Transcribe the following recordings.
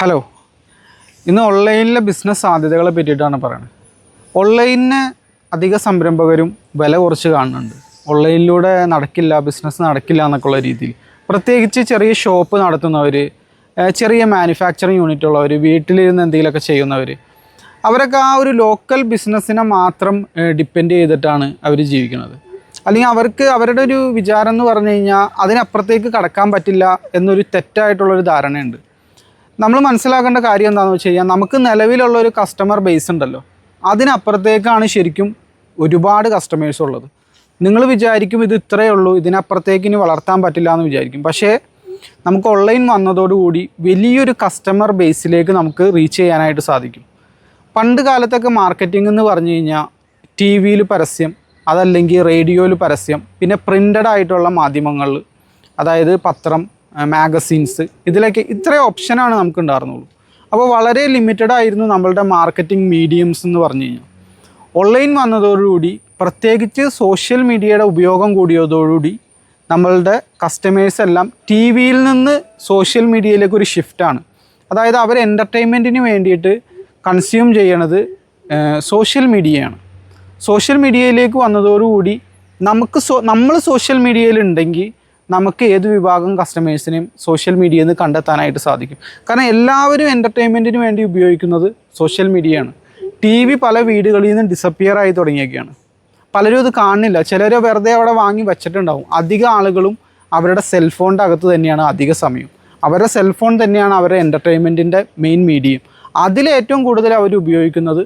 Hello ഇന്ന് ഓൺലൈനിലെ business സാധ്യതകളെ പറ്റിയിട്ടാണ് പറയുന്നത്. ഓൺലൈനിന് അധിക സംരംഭകരും വില കുറച്ച് കാണുന്നുണ്ട്. ഓൺലൈനിലൂടെ നടക്കില്ല ബിസിനസ് നടക്കില്ല എന്നൊക്കെയുള്ള രീതിയിൽ. പ്രത്യേകിച്ച് ചെറിയ ഷോപ്പ് നടത്തുന്നവർ ചെറിയ മാനുഫാക്ചറിങ് യൂണിറ്റ് ഉള്ളവർ വീട്ടിലിരുന്ന് എന്തെങ്കിലുമൊക്കെ ചെയ്യുന്നവർ അവരൊക്കെ ആ ഒരു ലോക്കൽ ബിസിനസ്സിനെ മാത്രം ഡിപ്പെൻഡ് ചെയ്തിട്ടാണ് അവർ ജീവിക്കുന്നത്. അല്ലെങ്കിൽ അവർക്ക് അവരുടെ ഒരു വിചാരം എന്ന് പറഞ്ഞു കഴിഞ്ഞാൽ അതിനപ്പുറത്തേക്ക് കടക്കാൻ പറ്റില്ല എന്നൊരു തെറ്റായിട്ടുള്ളൊരു ധാരണയുണ്ട്. നമ്മൾ മനസ്സിലാക്കേണ്ട കാര്യം എന്താണെന്ന് വെച്ച് കഴിഞ്ഞാൽ നമുക്ക് നിലവിലുള്ള ഒരു കസ്റ്റമർ ബേസ് ഉണ്ടല്ലോ. അതിനപ്പുറത്തേക്കാണ് ശരിക്കും ഒരുപാട് കസ്റ്റമേഴ്സ് ഉള്ളത്. നിങ്ങൾ വിചാരിക്കും ഇത് ഇത്രയേ ഉള്ളൂ ഇതിനപ്പുറത്തേക്ക് ഇനി വളർത്താൻ പറ്റില്ല എന്ന് വിചാരിക്കും. പക്ഷേ നമുക്ക് ഓൺലൈൻ വന്നതോടുകൂടി വലിയൊരു കസ്റ്റമർ ബേസിലേക്ക് നമുക്ക് റീച്ച് ചെയ്യാനായിട്ട് സാധിക്കും. പണ്ട് കാലത്തൊക്കെ മാർക്കറ്റിംഗ് എന്ന് പറഞ്ഞു കഴിഞ്ഞാൽ ടി വിയിൽ പരസ്യം അതല്ലെങ്കിൽ റേഡിയോയിൽ പരസ്യം പിന്നെ പ്രിന്റഡ് ആയിട്ടുള്ള മാധ്യമങ്ങളിൽ അതായത് പത്രം മാഗസീൻസ് ഇതിലൊക്കെ ഇത്രയും ഓപ്ഷനാണ് നമുക്ക് ഉണ്ടായിരുന്നുള്ളൂ. അപ്പോൾ വളരെ ലിമിറ്റഡ് ആയിരുന്നു നമ്മളുടെ മാർക്കറ്റിംഗ് മീഡിയംസ് എന്ന് പറഞ്ഞു കഴിഞ്ഞാൽ. ഓൺലൈൻ വന്നതോടുകൂടി പ്രത്യേകിച്ച് സോഷ്യൽ മീഡിയയുടെ ഉപയോഗം കൂടിയതോടുകൂടി നമ്മളുടെ കസ്റ്റമേഴ്സ് എല്ലാം ടി വിയിൽ നിന്ന് സോഷ്യൽ മീഡിയയിലേക്ക് ഒരു ഷിഫ്റ്റാണ് അതായത് അവർ എന്റർടൈൻമെന്റിന് വേണ്ടിയിട്ട് കൺസ്യൂം ചെയ്യണത് സോഷ്യൽ മീഡിയയാണ് സോഷ്യൽ മീഡിയയിലേക്ക് വന്നതോടുകൂടി നമുക്ക് സോ നമ്മൾ സോഷ്യൽ മീഡിയയിലുണ്ടെങ്കിൽ നമുക്ക് ഏത് വിഭാഗം കസ്റ്റമേഴ്സിനെയും സോഷ്യൽ മീഡിയയിൽ നിന്ന് കണ്ടെത്താനായിട്ട് സാധിക്കും. കാരണം എല്ലാവരും എന്റർടൈൻമെന്റിന് വേണ്ടി ഉപയോഗിക്കുന്നത് സോഷ്യൽ മീഡിയയാണ് ടി വി പല വീടുകളിൽ നിന്നും ഡിസപ്പിയർ ആയി തുടങ്ങിയൊക്കെയാണ്. പലരും അത് കാണുന്നില്ല. ചിലർ വെറുതെ അവിടെ വാങ്ങി വെച്ചിട്ടുണ്ടാവും. അധിക ആളുകളും അവരുടെ സെൽഫോണിന്റെ അകത്ത് തന്നെയാണ് അധിക സമയം. അവരുടെ സെൽഫോൺ തന്നെയാണ് അവരുടെ എന്റർടൈൻമെന്റിന്റെ മെയിൻ മീഡിയം അതിലേറ്റവും കൂടുതൽ അവർ ഉപയോഗിക്കുന്നത്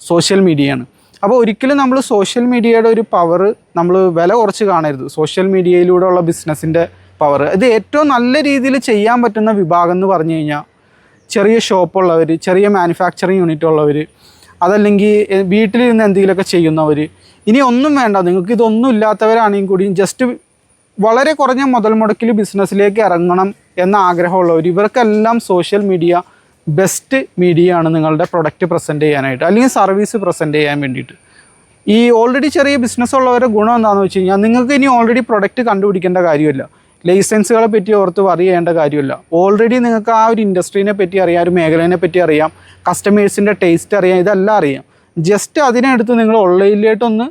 സോഷ്യൽ മീഡിയയാണ് അപ്പോൾ ഒരിക്കലും നമ്മൾ സോഷ്യൽ മീഡിയയുടെ ഒരു പവർ നമ്മൾ വില കുറച്ച് കാണരുത്. സോഷ്യൽ മീഡിയയിലൂടെ ഉള്ള ബിസിനസ്സിന്റെ പവർ ഇത് ഏറ്റവും നല്ല രീതിയിൽ ചെയ്യാൻ പറ്റുന്ന വിഭാഗം എന്ന് പറഞ്ഞു കഴിഞ്ഞാൽ ചെറിയ ഷോപ്പുള്ളവർ ചെറിയ മാനുഫാക്ചറിങ് യൂണിറ്റ് ഉള്ളവർ അതല്ലെങ്കിൽ വീട്ടിലിരുന്ന് എന്തെങ്കിലുമൊക്കെ ചെയ്യുന്നവർ ഇനി ഒന്നും വേണ്ട. നിങ്ങൾക്ക് ഇതൊന്നും ഇല്ലാത്തവരാണെങ്കിൽ കൂടിയും ജസ്റ്റ് വളരെ കുറഞ്ഞ മുതൽ മുടക്കിൽ ബിസിനസ്സിലേക്ക് ഇറങ്ങണം എന്ന ആഗ്രഹമുള്ളവർ ഇവർക്കെല്ലാം സോഷ്യൽ മീഡിയ ബെസ്റ്റ് മീഡിയ ആണ് നിങ്ങളുടെ പ്രൊഡക്റ്റ് പ്രസന്റ് ചെയ്യാനായിട്ട് അല്ലെങ്കിൽ സർവീസ് പ്രസന്റ് ചെയ്യാൻ വേണ്ടിയിട്ട്. ഈ ഓൾറെഡി ചെറിയ ബിസിനസ് ഉള്ളവരുടെ ഗുണം എന്താണെന്ന് വെച്ച് കഴിഞ്ഞാൽ നിങ്ങൾക്ക് ഇനി ഓൾറെഡി പ്രൊഡക്റ്റ് കണ്ടുപിടിക്കേണ്ട കാര്യമില്ല. ലൈസൻസുകളെ പറ്റി ഓർത്ത് വറി ചെയ്യേണ്ട കാര്യമില്ല. ഓൾറെഡി നിങ്ങൾക്ക് ആ ഒരു ഇൻഡസ്ട്രീനെ പറ്റി അറിയാം ഒരു മേഖലേനെ പറ്റി അറിയാം കസ്റ്റമേഴ്സിന്റെ ടേസ്റ്റ് അറിയാം ഇതെല്ലാം അറിയാം. ജസ്റ്റ് അതിനെടുത്ത് നിങ്ങൾ ഓൺലൈനിലേട്ടൊന്ന്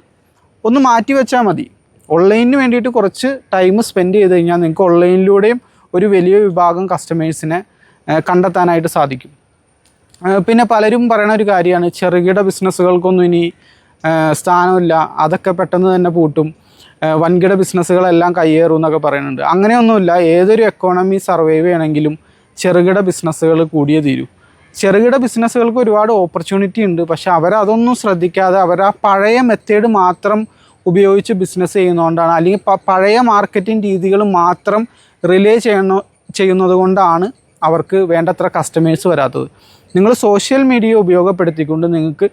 ഒന്ന് മാറ്റി വെച്ചാൽ മതി. ഓൺലൈനിന് വേണ്ടിയിട്ട് കുറച്ച് ടൈം സ്പെൻഡ് ചെയ്ത് കഴിഞ്ഞാൽ നിങ്ങൾക്ക് ഓൺലൈനിലൂടെയും ഒരു വലിയ വിഭാഗം കസ്റ്റമേഴ്സിനെ കണ്ടെത്താനായിട്ട് സാധിക്കും. പിന്നെ പലരും പറയുന്ന ഒരു കാര്യമാണ് ചെറുകിട ബിസിനസ്സുകൾക്കൊന്നും ഇനി സ്ഥാനമില്ല. അതൊക്കെ പെട്ടെന്ന് തന്നെ പൂട്ടും. വൻകിട ബിസിനസ്സുകളെല്ലാം കയ്യേറും എന്നൊക്കെ പറയുന്നുണ്ട്. അങ്ങനെയൊന്നുമില്ല. ഏതൊരു എക്കോണമി സർവൈവ് ചെയ്യണമെങ്കിലും ചെറുകിട ബിസിനസ്സുകൾ കൂടിയേ തീരൂ. ചെറുകിട ബിസിനസ്സുകൾക്ക് ഒരുപാട് ഓപ്പർച്യൂണിറ്റി ഉണ്ട്. പക്ഷെ അവരതൊന്നും ശ്രദ്ധിക്കാതെ അവർ ആ പഴയ മെത്തേഡ് മാത്രം ഉപയോഗിച്ച് ബിസിനസ് ചെയ്യുന്നതുകൊണ്ടാണ് അല്ലെങ്കിൽ പഴയ മാർക്കറ്റിംഗ് രീതികൾ മാത്രം റിലേ ചെയ്യണോ ചെയ്യുന്നത് കൊണ്ടാണ് അവർക്ക് വേണ്ടത്ര കസ്റ്റമേഴ്സ് വരാത്തത്. നിങ്ങൾ സോഷ്യൽ മീഡിയ ഉപയോഗപ്പെടുത്തിക്കൊണ്ട് നിങ്ങൾക്ക്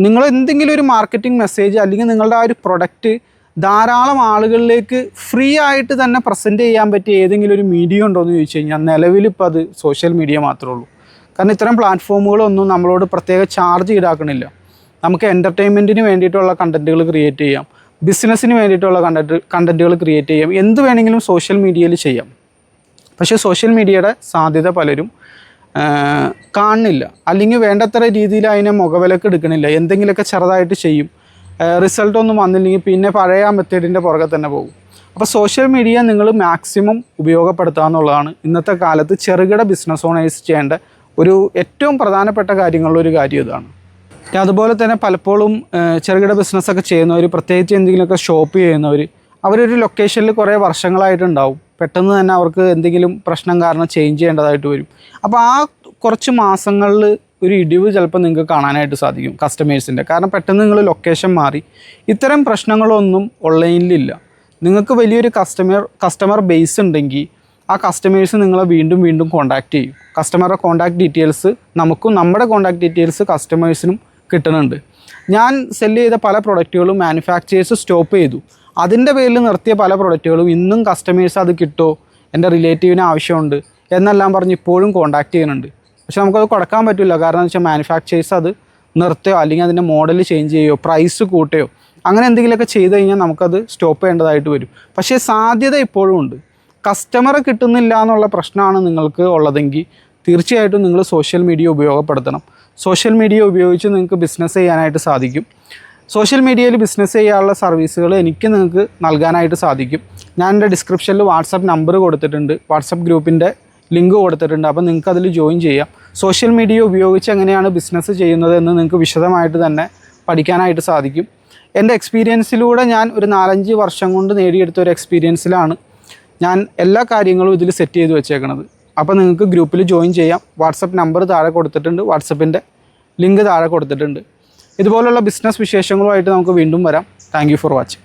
നിങ്ങൾ എന്തെങ്കിലും ഒരു മാർക്കറ്റിംഗ് മെസ്സേജ് അല്ലെങ്കിൽ നിങ്ങളുടെ ആ ഒരു പ്രൊഡക്റ്റ് ധാരാളം ആളുകളിലേക്ക് ഫ്രീ ആയിട്ട് തന്നെ പ്രസന്റ് ചെയ്യാൻ പറ്റിയ ഏതെങ്കിലും ഒരു മീഡിയ ഉണ്ടോ എന്ന് ചോദിച്ചു കഴിഞ്ഞാൽ നിലവിലിപ്പോൾ അത് സോഷ്യൽ മീഡിയ മാത്രമേ ഉള്ളൂ. കാരണം ഇത്തരം പ്ലാറ്റ്ഫോമുകളൊന്നും നമ്മളോട് പ്രത്യേക ചാർജ് ഈടാക്കണില്ല. നമുക്ക് എന്റർടൈൻമെന്റിന് വേണ്ടിയിട്ടുള്ള കണ്ടന്റുകൾ ക്രിയേറ്റ് ചെയ്യാം. ബിസിനസ്സിന് വേണ്ടിയിട്ടുള്ള കണ്ടന്റ് കണ്ടന്റുകൾ ക്രിയേറ്റ് ചെയ്യാം. എന്ത് വേണമെങ്കിലും സോഷ്യൽ മീഡിയയിൽ ചെയ്യാം. പക്ഷേ സോഷ്യൽ മീഡിയയുടെ സാധ്യത പലരും കാണുന്നില്ല. അല്ലെങ്കിൽ വേണ്ടത്ര രീതിയിൽ അതിനെ മുഖവിലക്ക് എടുക്കണില്ല. എന്തെങ്കിലുമൊക്കെ ചെറുതായിട്ട് ചെയ്യും. റിസൾട്ട് ഒന്നും വന്നില്ലെങ്കിൽ പിന്നെ പഴയ ആ മെത്തേഡിന്റെ പുറകെ തന്നെ പോകും. അപ്പോൾ സോഷ്യൽ മീഡിയ നിങ്ങൾ മാക്സിമം ഉപയോഗപ്പെടുത്തുക എന്നുള്ളതാണ് ഇന്നത്തെ കാലത്ത് ചെറുകിട ബിസിനസ് ഓണേഴ്സ് ചെയ്യേണ്ട ഒരു ഏറ്റവും പ്രധാനപ്പെട്ട കാര്യങ്ങളിലൊരു കാര്യം ഇതാണ്. അതുപോലെ തന്നെ പലപ്പോഴും ചെറുകിട ബിസിനസ്സൊക്കെ ചെയ്യുന്നവർ പ്രത്യേകിച്ച് എന്തെങ്കിലുമൊക്കെ ഷോപ്പ് ചെയ്യുന്നവർ അവരൊരു ലൊക്കേഷനിൽ കുറേ വർഷങ്ങളായിട്ടുണ്ടാവും. പെട്ടെന്ന് തന്നെ അവർക്ക് എന്തെങ്കിലും പ്രശ്നം കാരണം ചേഞ്ച് ചെയ്യേണ്ടതായിട്ട് വരും. അപ്പോൾ ആ കുറച്ച് മാസങ്ങളിൽ ഒരു ഇടിവ് ചിലപ്പോൾ നിങ്ങൾക്ക് കാണാനായിട്ട് സാധിക്കും കസ്റ്റമേഴ്സിന്റെ കാരണം പെട്ടെന്ന് നിങ്ങൾ ലൊക്കേഷൻ മാറി. ഇത്തരം പ്രശ്നങ്ങളൊന്നും ഓൺലൈനിലില്ല നിങ്ങൾക്ക് വലിയൊരു കസ്റ്റമർ കസ്റ്റമർ ബേസ് ഉണ്ടെങ്കിൽ ആ കസ്റ്റമേഴ്സ് നിങ്ങളെ വീണ്ടും വീണ്ടും കോൺടാക്റ്റ് ചെയ്യും. കസ്റ്റമറുടെ കോൺടാക്ട് ഡീറ്റെയിൽസ് നമുക്കും നമ്മുടെ കോൺടാക്ട് ഡീറ്റെയിൽസ് കസ്റ്റമേഴ്സിനും കിട്ടുന്നുണ്ട്. ഞാൻ സെല്ല് ചെയ്ത പല പ്രൊഡക്റ്റുകളും മാനുഫാക്ചേഴ്സ് സ്റ്റോപ്പ് ചെയ്തു. അതിന്റെ പേരിൽ നിർത്തിയ പല പ്രൊഡക്റ്റുകളും ഇന്നും കസ്റ്റമേഴ്സ് അത് കിട്ടുമോ എന്റെ റിലേറ്റീവിന് ആവശ്യമുണ്ട്. എന്നെല്ലാം പറഞ്ഞ് ഇപ്പോഴും കോൺടാക്ട് ചെയ്യുന്നുണ്ട്. പക്ഷെ നമുക്കത് കൊടുക്കാൻ പറ്റില്ല. കാരണം എന്ന് വെച്ചാൽ മാനുഫാക്ചേഴ്സ് അത് നിർത്തുകയോ അല്ലെങ്കിൽ അതിന്റെ മോഡൽ ചേഞ്ച് ചെയ്യുകയോ പ്രൈസ് കൂട്ടുകയോ അങ്ങനെ എന്തെങ്കിലുമൊക്കെ ചെയ്ത് കഴിഞ്ഞാൽ നമുക്കത് സ്റ്റോപ്പ് ചെയ്യേണ്ടതായിട്ട് വരും. പക്ഷേ സാധ്യത ഇപ്പോഴും ഉണ്ട്. കസ്റ്റമറെ കിട്ടുന്നില്ല എന്നുള്ള പ്രശ്നമാണ് നിങ്ങൾക്ക് ഉള്ളതെങ്കിൽ തീർച്ചയായിട്ടും നിങ്ങൾ സോഷ്യൽ മീഡിയ ഉപയോഗപ്പെടുത്തണം. സോഷ്യൽ മീഡിയ ഉപയോഗിച്ച് നിങ്ങൾക്ക് ബിസിനസ് ചെയ്യാനായിട്ട് സാധിക്കും. സോഷ്യൽ മീഡിയയിൽ ബിസിനസ് ചെയ്യാനുള്ള സർവീസുകൾ എനിക്ക് നിങ്ങൾക്ക് നൽകാനായിട്ട് സാധിക്കും. ഞാൻ എന്റെ ഡിസ്ക്രിപ്ഷനിൽ വാട്സപ്പ് നമ്പർ കൊടുത്തിട്ടുണ്ട്. വാട്സപ്പ് ഗ്രൂപ്പിന്റെ ലിങ്ക് കൊടുത്തിട്ടുണ്ട്. അപ്പോൾ നിങ്ങൾക്ക് അതിൽ ജോയിൻ ചെയ്യാം. സോഷ്യൽ മീഡിയ ഉപയോഗിച്ച് എങ്ങനെയാണ് ബിസിനസ് ചെയ്യുന്നത് എന്ന് നിങ്ങൾക്ക് വിശദമായിട്ട് തന്നെ പഠിക്കാനായിട്ട് സാധിക്കും. എന്റെ എക്സ്പീരിയൻസിലൂടെ ഞാൻ ഒരു നാലഞ്ച് വർഷം കൊണ്ട് നേടിയെടുത്ത ഒരു എക്സ്പീരിയൻസിലാണ് ഞാൻ എല്ലാ കാര്യങ്ങളും ഇതിൽ സെറ്റ് ചെയ്ത് വെച്ചേക്കണത്. അപ്പോൾ നിങ്ങൾക്ക് ഗ്രൂപ്പിൽ ജോയിൻ ചെയ്യാം. വാട്സപ്പ് നമ്പർ താഴെ കൊടുത്തിട്ടുണ്ട്. വാട്സപ്പിന്റെ ലിങ്ക് താഴെ കൊടുത്തിട്ടുണ്ട്. ഇതുപോലുള്ള ബിസിനസ് വിശേഷങ്ങളുമായിട്ട് നമുക്ക് വീണ്ടും വരാം. Thank for watching